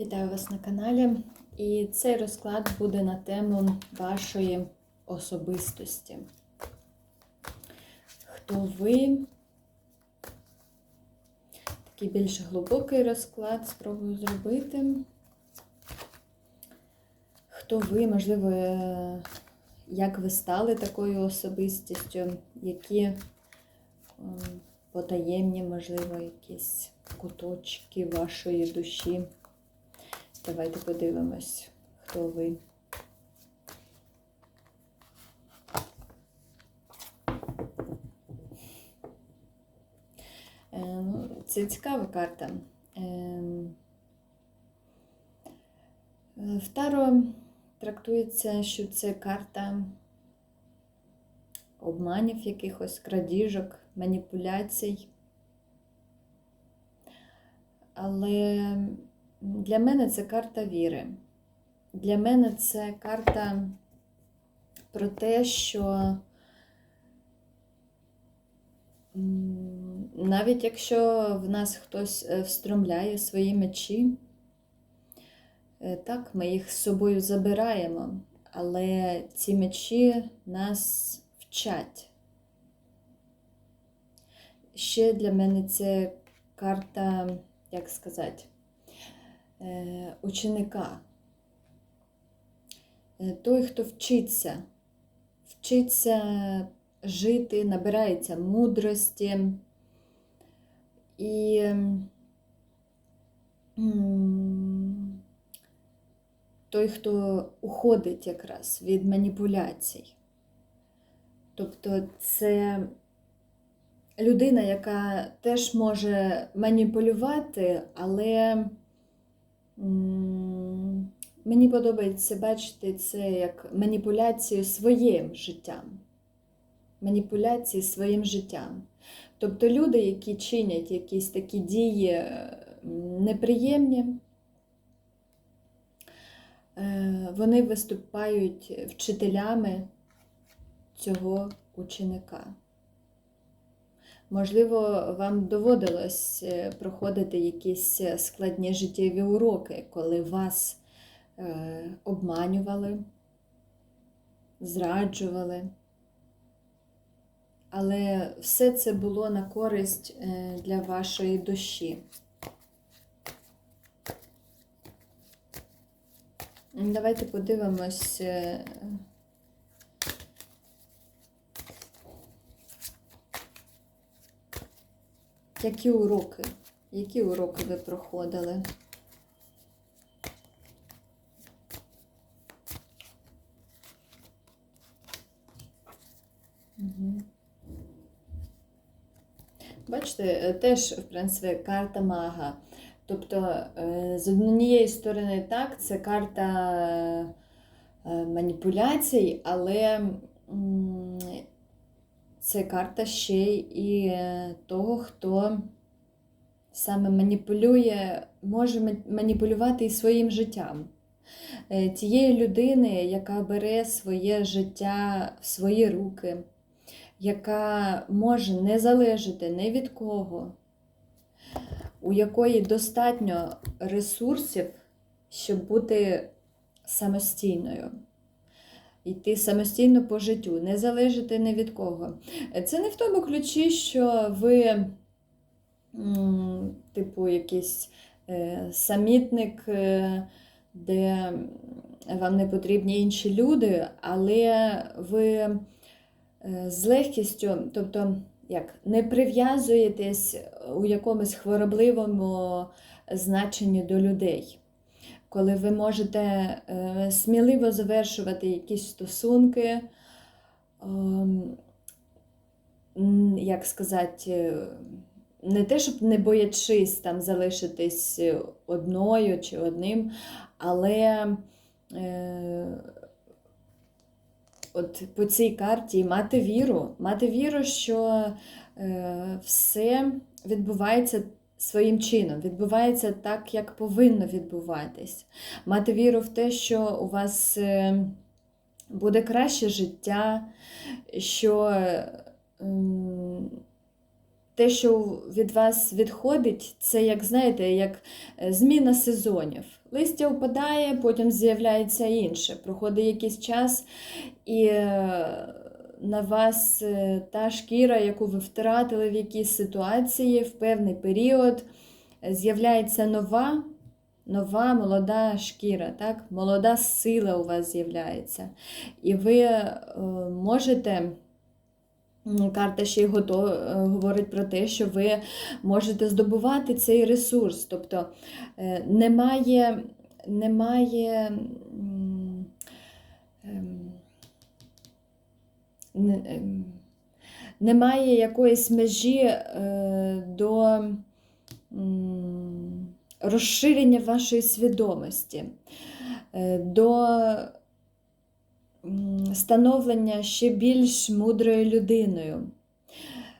Вітаю вас на каналі. І цей розклад буде на тему вашої особистості. Хто ви? Такий більш глибокий розклад спробую зробити. Хто ви, можливо, е, як ви стали такою особистістю, які ем, потаємні, можливо, якісь куточки вашої душі. Давайте подивимось, хто ви. Е, ну, Це цікава карта. Е, е, В Таро трактується, що це карта обманів якихось, крадіжок, маніпуляцій. Але для мене це карта віри. Для мене це карта про те, що навіть якщо в нас хтось е, встромляє свої мечі, е, так, ми їх з собою забираємо, але ці мечі нас вчать. Ще для мене це карта, як сказати, ученика. Е, Той, хто вчиться, вчиться жити, набирається мудрості і той, хто уходить якраз від маніпуляцій. Тобто це людина, яка теж може маніпулювати, але мені подобається бачити це як маніпуляцію своїм життям. Маніпуляції своїм життям. Тобто люди, які чинять якісь такі дії е, неприємні, е, вони виступають вчителями цього ученика. Можливо, вам доводилось е, проходити якісь складні життєві уроки, коли вас е, обманювали, зраджували. Але все це було на користь е, для вашої душі. Давайте подивимось. Які уроки? Які уроки ви проходили? Угу. Бачите, е, теж, в принципі, карта мага. Тобто, е, з однієї сторони, так, це карта е, маніпуляцій, але це карта ще і е, того, хто саме маніпулює, може маніпулювати і своїм життям. Е, Тієї людини, яка бере своє життя в свої руки, яка може не залежати ні від кого, у якої достатньо ресурсів, щоб бути самостійною йти самостійно по життю, не залежати ні від кого. Це не в тому ключі, що ви, типу, якийсь е, самітник, е, де вам не потрібні інші люди, але ви е, з легкістю, тобто, як не прив'язуєтесь у якомусь хворобливому значенні до людей коли ви можете е, сміливо завершувати якісь стосунки, ем, як сказати, е, не те, щоб не боячись там залишитись одною чи одним, але е, от по цій карті мати віру, мати віру, що е, все відбувається своїм чином, відбувається так, як повинно відбуватись. Мати віру в те, що у вас е, буде краще життя, що те, що від вас відходить, це, як знаєте, як е, зміна сезонів. Листя впадає, потім з'являється інше. Проходить якийсь час, і е, на вас е, та шкіра, яку ви втратили в якійсь ситуації в певний період, з'являється нова. Нова молода шкіра, так? молода сила у вас з'являється. І ви е, можете, карта ще й гото- е, говорить про те, що ви можете здобувати цей ресурс. Тобто немає, немає немає якоїсь межі е, до розширення вашої свідомості, е, до становлення ще більш мудрою людиною.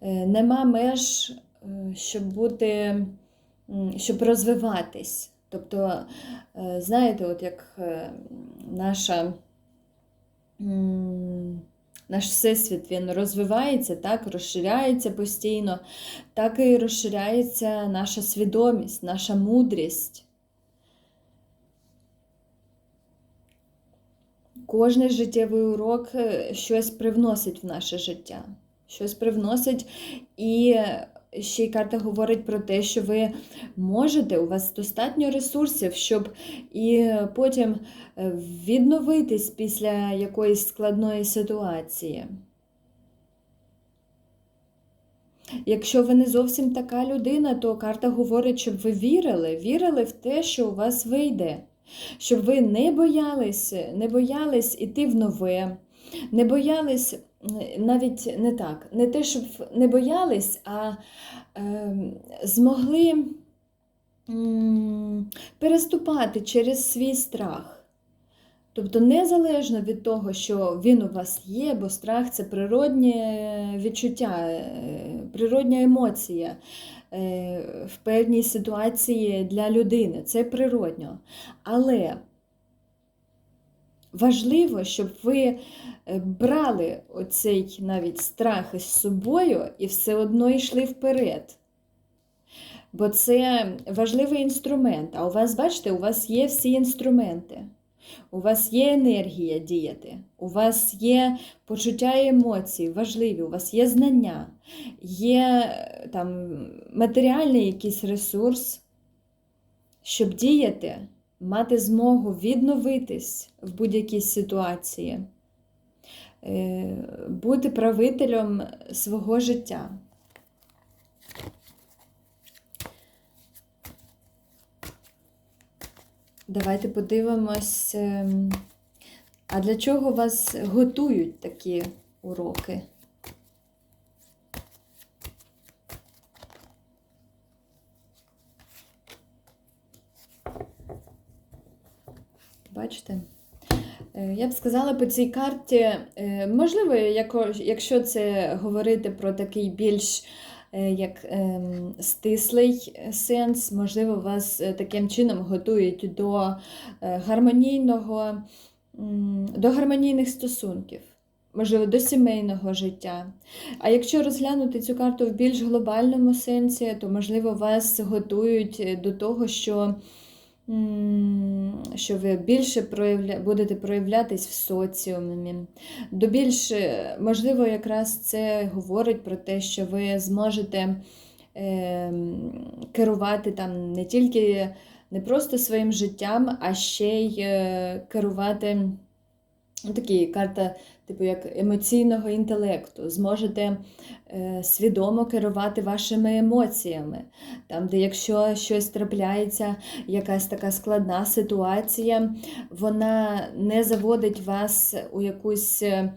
Е, Нема меж, щоб бути, щоб розвиватись. Тобто, знаєте, от як наша. Наш всесвіт він розвивається, так, розширяється постійно, так і розширяється наша свідомість, наша мудрість. Кожний життєвий урок е, щось привносить в наше життя. Щось привносить, і ще й карта говорить про те, що ви можете, у вас достатньо ресурсів, щоб і потім е, відновитись після якоїсь складної ситуації. Якщо ви не зовсім така людина, то карта говорить, щоб ви вірили, вірили в те, що у вас вийде, щоб ви не боялись, не боялись іти в нове, не боялись навіть не так, не те, щоб не боялись, а е, змогли переступати через свій страх. Тобто, незалежно від того, що він у вас є, бо страх це природнє відчуття, е, природня емоція е, в певній ситуації для людини. Це природньо. Але важливо, щоб ви е, брали оцей навіть страх із собою і все одно йшли вперед. Бо це важливий інструмент. А у вас, бачите, у вас є всі інструменти. У вас є енергія діяти, у вас є почуття і емоцій важливі, у вас є знання, є там матеріальний якийсь ресурс, щоб діяти, мати змогу відновитись в будь-якій ситуації, е, бути правителем свого життя. Давайте подивимось, ем, а для чого вас готують такі уроки? Бачите? Е, Я б сказала по цій карті, е, можливо, якщо це говорити про такий більш е, як ем, стислий сенс, можливо, вас таким чином готують до гармонійного, до гармонійних стосунків. Можливо, до сімейного життя. А якщо розглянути цю карту в більш глобальному сенсі, то, можливо, вас готують до того, що, що ви більше проявля... будете проявлятись в соціумі. До більш, е, можливо, якраз це говорить про те, що ви зможете е, керувати там не тільки не просто своїм життям, а ще й е, керувати. Ну, такі карта, типу, як емоційного інтелекту, зможете е, свідомо керувати вашими емоціями. Там, де якщо щось трапляється, якась така складна ситуація, вона не заводить вас у якусь е,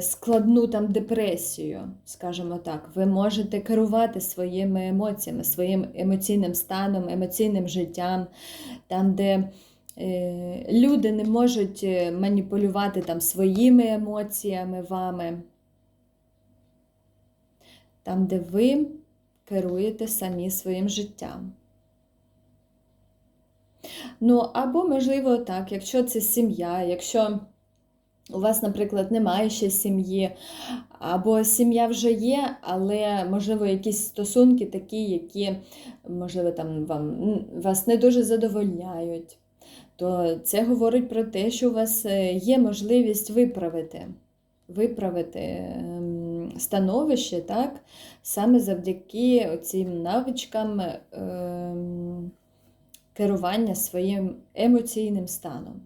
складну там депресію, скажімо так. Ви можете керувати своїми емоціями, своїм емоційним станом, емоційним життям, там, де Люди не можуть е, маніпулювати там своїми емоціями вами. Там, де ви керуєте самі своїм життям. Ну, або, можливо, так, якщо це сім'я, якщо у вас, наприклад, немає ще сім'ї, або сім'я вже є, але, можливо, якісь стосунки такі, які, можливо, там вам, вас не дуже задовольняють, то це говорить про те, що у вас е, є можливість виправити. Виправити ем, становище, так, саме завдяки цим навичкам ем, керування своїм емоційним станом.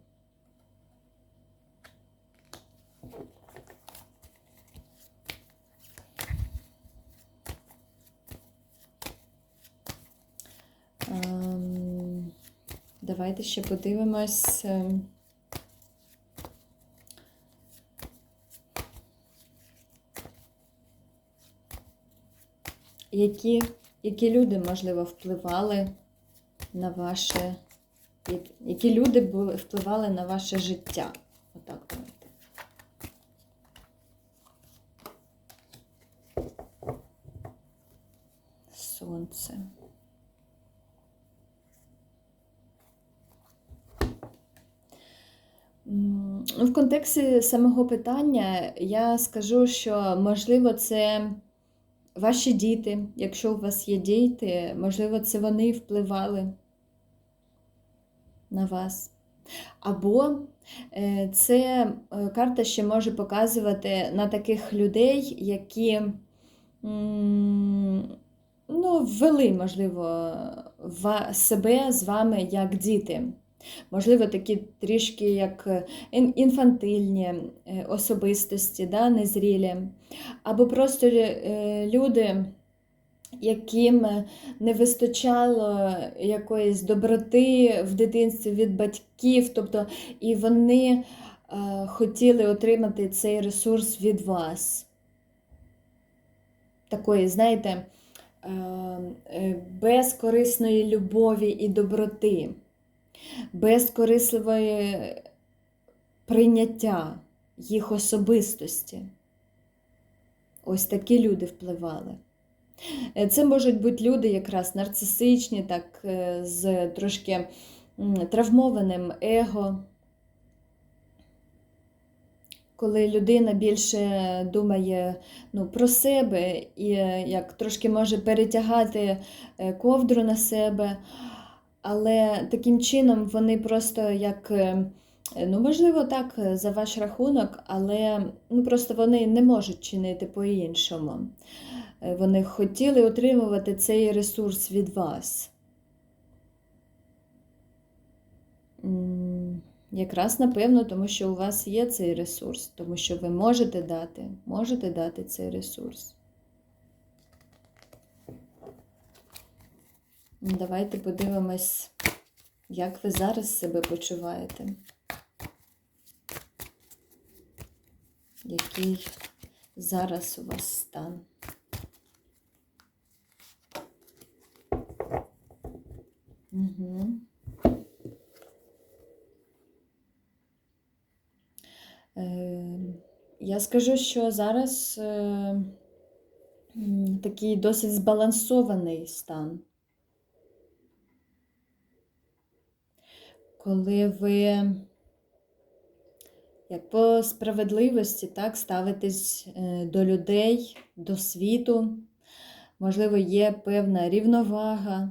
Давайте ще подивимось. ем, Які, які люди, можливо, впливали на ваше, які люди були, впливали на ваше життя? Отак давайте. Сонце. М, ну, В контексті самого питання я скажу, що можливо це ваші діти, якщо у вас є діти, можливо, це вони впливали на вас. Або е, це е, карта ще може показувати на таких людей, які ну, ввели, можливо, себе з вами як діти. Можливо, такі трішки як е, інфантильні е, особистості, да, незрілі, або просто е, люди, яким не вистачало якоїсь доброти в дитинстві від батьків, тобто і вони хотіли отримати цей ресурс від вас. Такої, знаєте, безкорисної любові і доброти безкорисливої прийняття їх особистості. Ось такі люди впливали. Е, Це можуть бути люди якраз нарцисичні, так, е, з трошки травмованим его. Коли людина більше думає ну, про себе і е, як трошки може перетягати ковдру на себе, але таким чином вони просто як, е, ну можливо, так, е, за ваш рахунок, але ну, просто вони не можуть чинити по-іншому. Е, Вони хотіли отримувати цей ресурс від вас. Якраз напевно, тому що у вас є цей ресурс, тому що ви можете дати, можете дати цей ресурс. Давайте подивимось, як ви зараз себе почуваєте. Який зараз у вас стан? Угу. Я скажу, що зараз е, такий досить збалансований стан. Коли ви, як по справедливості, так, ставитесь е, до людей, до світу, можливо, є певна рівновага.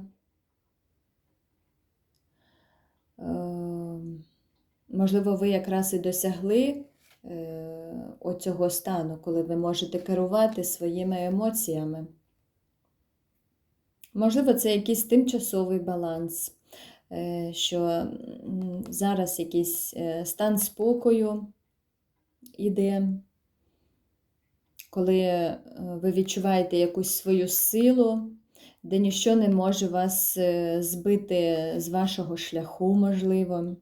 Е, Можливо, ви якраз і досягли е, оцього стану, коли ви можете керувати своїми емоціями. Можливо, це якийсь тимчасовий баланс, що зараз якийсь е, стан спокою іде, коли е, ви відчуваєте якусь свою силу, де ніщо не може вас е, збити з вашого шляху, можливо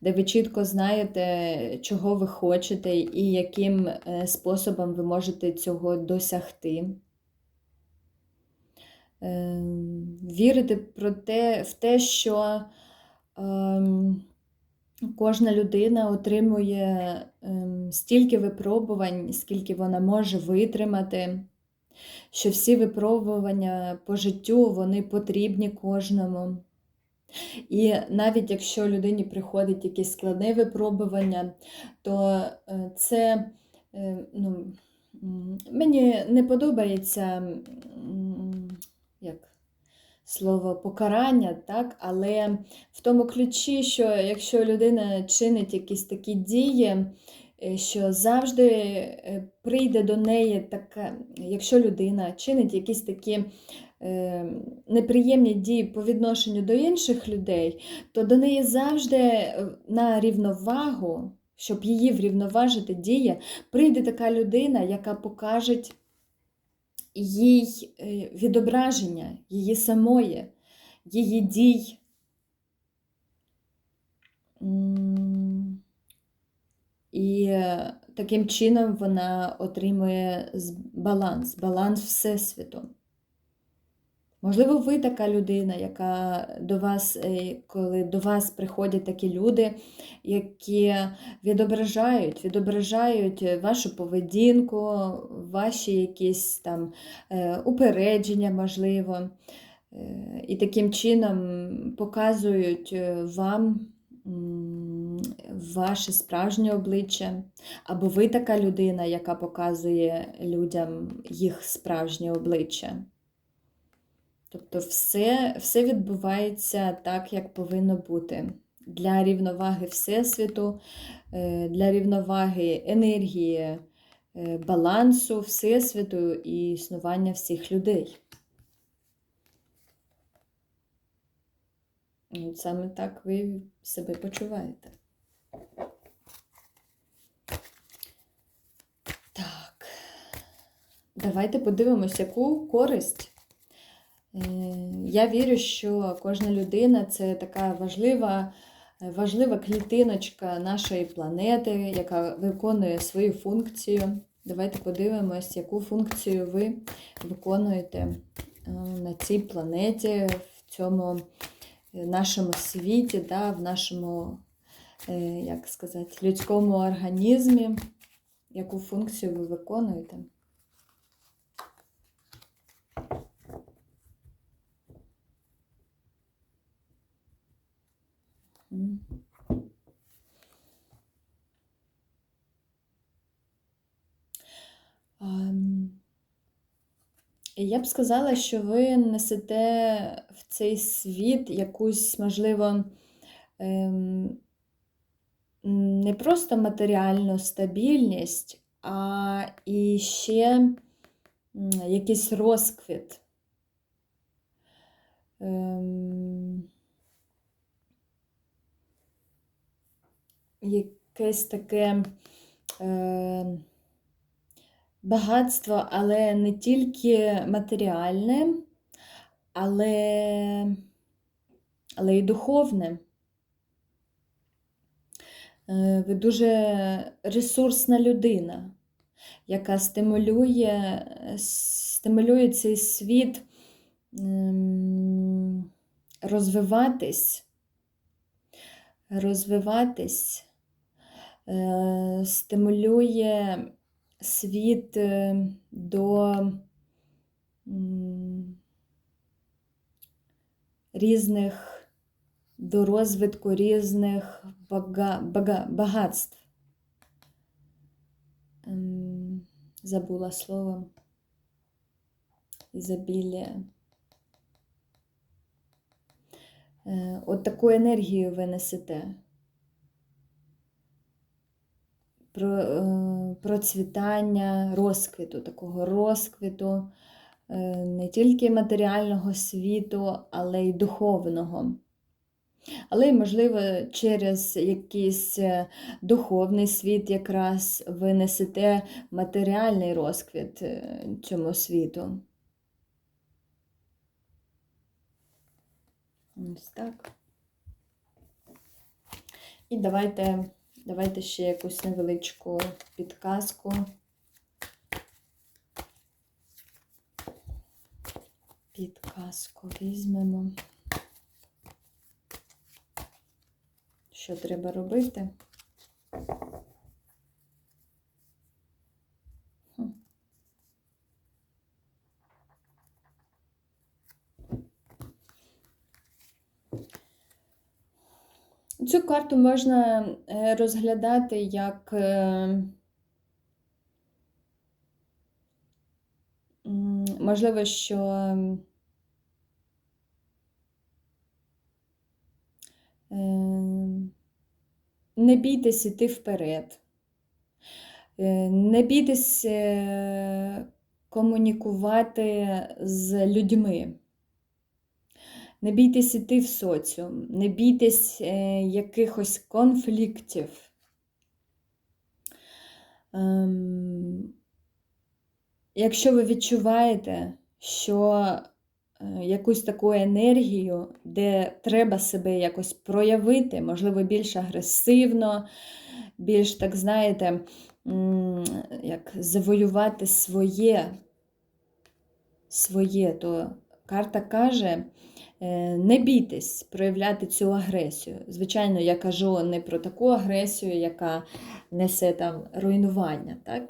де ви чітко знаєте, чого ви хочете і яким е, способом ви можете цього досягти. Е, Вірити про те, в те, що ем, кожна людина отримує ем, стільки випробувань, скільки вона може витримати, що всі випробування по життю вони потрібні кожному. І навіть якщо людині приходить якесь складне випробування, то е, це е, ну, мені не подобається слово покарання, так? але в тому ключі, що якщо людина чинить якісь такі дії, е, що завжди е, прийде до неї така, якщо людина чинить якісь такі е, неприємні дії по відношенню до інших людей, то до неї завжди на рівновагу, щоб її врівноважити дія, прийде така людина, яка покаже їй е, відображення її самої, її дій. І таким чином вона отримує баланс, баланс Всесвіту. Можливо, ви така людина, яка до вас, е, коли до вас приходять такі люди, які відображають, відображають вашу поведінку, ваші якісь там е, упередження, можливо, е, і таким чином показують вам ваше справжнє обличчя, або ви така людина, яка показує людям їх справжнє обличчя. Тобто все, все відбувається так, як повинно бути. Для рівноваги Всесвіту, е, для рівноваги енергії, е, балансу Всесвіту і існування всіх людей. От Саме так ви себе почуваєте. Так. Давайте подивимось, яку користь. Е, Я вірю, що кожна людина це така важлива, важлива клітиночка нашої планети, яка виконує свою функцію. Давайте подивимось, яку функцію ви виконуєте е, на цій планеті, в цьому е, нашому світі, да, в нашому, е, як сказати, людському організмі. Яку функцію ви виконуєте? Я б сказала, що ви несете в цей світ якусь, можливо, ем, не просто матеріальну стабільність, а і ще якийсь розквіт. Ем, якесь таке багатство, але не тільки матеріальне, але, але й духовне. Е, Ви дуже ресурсна людина, яка стимулює, стимулює цей світ ем, розвиватись, розвиватись, е, стимулює світ е, до різних, до розвитку різних бага, бага, багатств. Ем, Забула слово. Ізобілія. Е, От таку енергію ви несете. Про, е, процвітання, розквіту, такого розквіту е, не тільки матеріального світу, але й духовного. Але й, можливо, через якийсь е, духовний світ якраз ви несете матеріальний розквіт е, цьому світу. Ось так. І давайте, давайте ще якусь невеличку підказку. Підказку візьмемо. Що треба робити? Карту можна е, розглядати як е, можливо, що е, не бійтесь іти вперед, не бійтесь комунікувати з людьми. Не бійтесь іти в соціум, не бійтесь е, якихось конфліктів. Ем, якщо ви відчуваєте, що е, якусь таку енергію, де треба себе якось проявити, можливо, більш агресивно, більш, так знаєте, як завоювати своє, своє, то карта каже, не бійтесь проявляти цю агресію. Звичайно, я кажу не про таку агресію, яка несе там руйнування, так?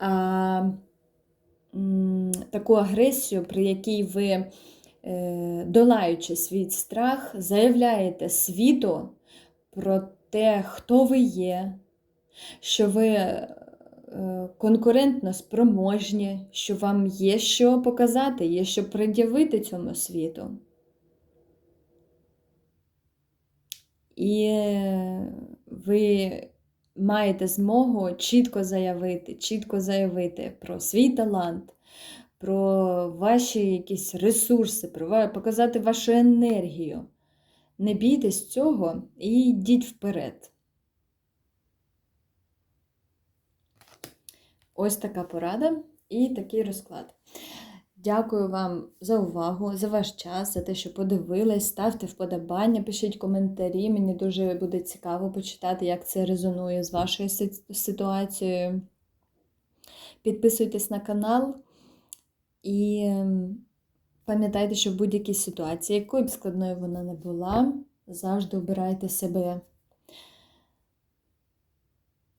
а таку агресію, при якій ви, е, долаючи свій страх, заявляєте світу про те, хто ви є, що ви е, конкурентно спроможні, що вам є що показати, є що пред'явити цьому світу. І ви маєте змогу чітко заявити, чітко заявити про свій талант, про ваші якісь ресурси, про показати вашу енергію. Не бійтесь цього і йдіть вперед. Ось така порада і такий розклад. Дякую вам за увагу, за ваш час, за те, що подивились. Ставте вподобання, пишіть коментарі. Мені дуже буде цікаво почитати, як це резонує з вашою ситуацією. Підписуйтесь на канал і ем, пам'ятайте, що в будь-якій ситуації, якою б складною вона не була, завжди обирайте себе.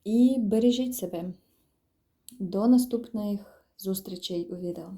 І бережіть себе. До наступних зустрічей у відео.